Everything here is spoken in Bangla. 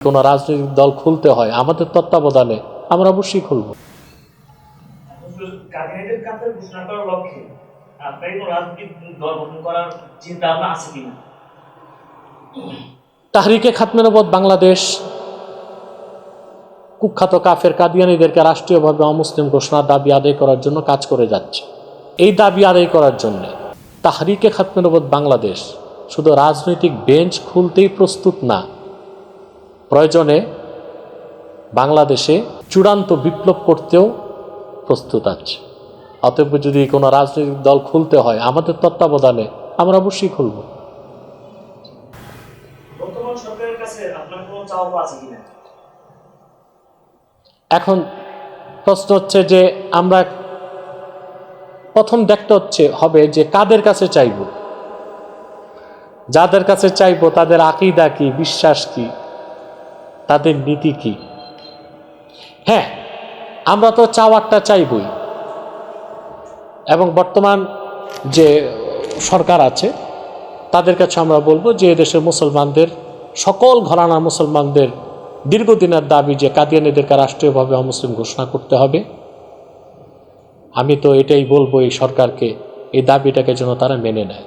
কোনো রাজনৈতিক দল খুলতে হয় আমাদের তত্ত্বাবধানে আমরা অবশ্যই খুলব। তাহরিকে খাতমেনবদ বাংলাদেশ কুখ্যাত কাফের কাদিয়ানিদেরকে রাষ্ট্রীয়ভাবে অমুসলিম ঘোষণার দাবি আদায় করার জন্য কাজ করে যাচ্ছে। এই দাবি আদায় করার জন্য তাহরিকে খাতমেনবদ বাংলাদেশ শুধু রাজনৈতিক বেঞ্চ খুলতেই প্রস্তুত না প্রয়োজনে বাংলাদেশে চূড়ান্ত বিপ্লব করতেও প্রস্তুত আছে। অতএব যদি কোনো রাজনৈতিক দল খুলতে হয় আমাদের তত্ত্বাবধানে আমরা অবশ্যই খুলব। এখন প্রশ্ন হচ্ছে যে আমরা প্রথম দেখতে হচ্ছে হবে যে কাদের কাছে চাইব? যাদের কাছে চাইব তাদের আকিদা কি বিশ্বাস কি? তাদের নীতি কি? হ্যাঁ আমরা তো চাওয়ারটা চাইবই। এবং বর্তমান যে সরকার আছে, তাদের কাছে আমরা বলব যে এদেশের মুসলমানদের, সকল ঘরানা মুসলমানদের দীর্ঘদিনের দাবি যে কাদিয়ানিদেরকে রাষ্ট্রীয়ভাবে অমুসলিম ঘোষণা করতে হবে। আমি তো এটাই বলব এই সরকারকে, এই দাবিটাকে যেন তারা মেনে নেয়।